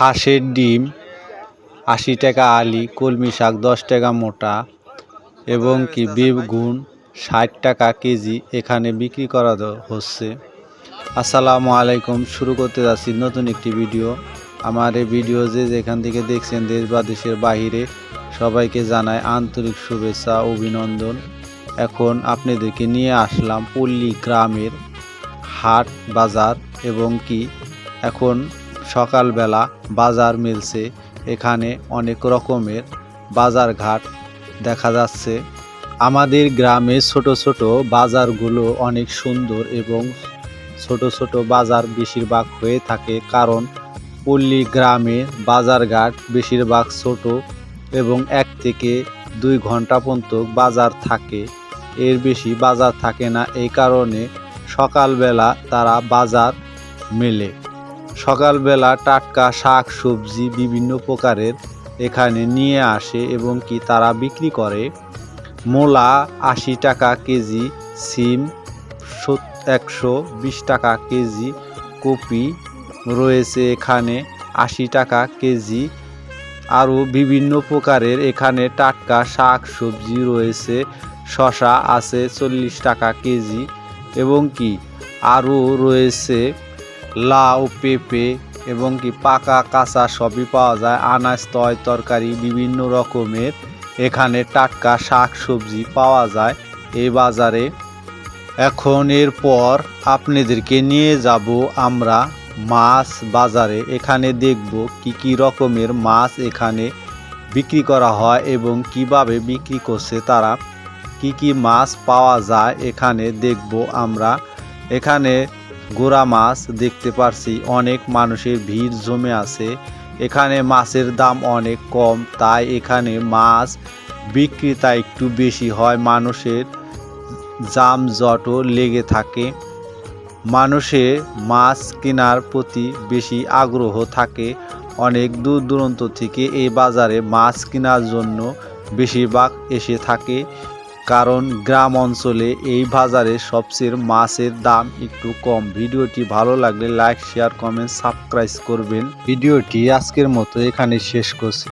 হাঁসের ডিম, আশি টাকা আলি, কলমি শাক দশ টাকা মোটা এবং কি বেগুন ষাট টাকা কেজি এখানে বিক্রি করা হচ্ছে। আসসালামু আলাইকুম, শুরু করতে যাচ্ছি নতুন একটি ভিডিও। আমার এই ভিডিও যে যেখান থেকে দেখছেন দেশ বা দেশের বাহিরে, সবাইকে জানায় আন্তরিক শুভেচ্ছা, অভিনন্দন। এখন আপনাদেরকে নিয়ে আসলাম পল্লী গ্রামের হাট বাজার এবং কি এখন সকালবেলা বাজার মিলছে। এখানে অনেক রকমের বাজার ঘাট দেখা যাচ্ছে। আমাদের গ্রামে ছোট ছোট বাজারগুলো অনেক সুন্দর এবং ছোট ছোট বাজার বেশিরভাগ হয়ে থাকে কারণ পল্লী গ্রামে বাজারঘাট বেশিরভাগ ছোট এবং এক থেকে দুই ঘণ্টা পর্যন্ত বাজার থাকে। এর বেশি বাজার থাকে না। এই কারণে সকালবেলা তারা বাজার মেলে। সকালবেলা টাটকা শাক, সবজি বিভিন্ন প্রকারের এখানে নিয়ে আসে এবং কি তারা বিক্রি করে। মূলা আশি টাকা কেজি, সিম একশো বিশ টাকা কেজি, কপি রয়েছে এখানে আশি টাকা কেজি। আরও বিভিন্ন প্রকারের এখানে টাটকা শাক, সবজি রয়েছে শশা আছে চল্লিশ টাকা কেজি এবং কি আরও রয়েছে লাউ, পেঁপে এবং কি পাকা কাঁচা সবই পাওয়া যায়। আনাজ, তয়, তরকারি বিভিন্ন রকমের। এখানে টাটকা শাক সবজি পাওয়া যায় এই বাজারে। এখন এরপর আপনাদেরকে নিয়ে যাব আমরা মাছ বাজারে। এখানে দেখব কি কি রকমের মাছ এখানে বিক্রি করা হয় এবং কীভাবে বিক্রি করছে তারা। কি কি মাছ পাওয়া যায় এখানে দেখব আমরা। এখানে গোড়া মাছ দেখতে পারছি, অনেক মানুষের ভিড় জমে আছে। এখানে মাছের দাম অনেক কম, তাই এখানে মাছ বিক্রেতা একটু বেশি হয়, মানুষের জামজটও লেগে থাকে। মানুষের মাছ কেনার প্রতি বেশি আগ্রহ থাকে। অনেক দূর দূরান্ত থেকে এই বাজারে মাছ কেনার জন্য বেশিরভাগ এসে থাকে। কারণ গ্রাম অঞ্চলে এই বাজারে সবচেয়ে মাছের দাম একটু কম। ভিডিওটি ভালো লাগলে লাইক, শেয়ার, কমেন্ট, সাবস্ক্রাইব করবেন। ভিডিওটি আজকের মতো এখানে শেষ করছি।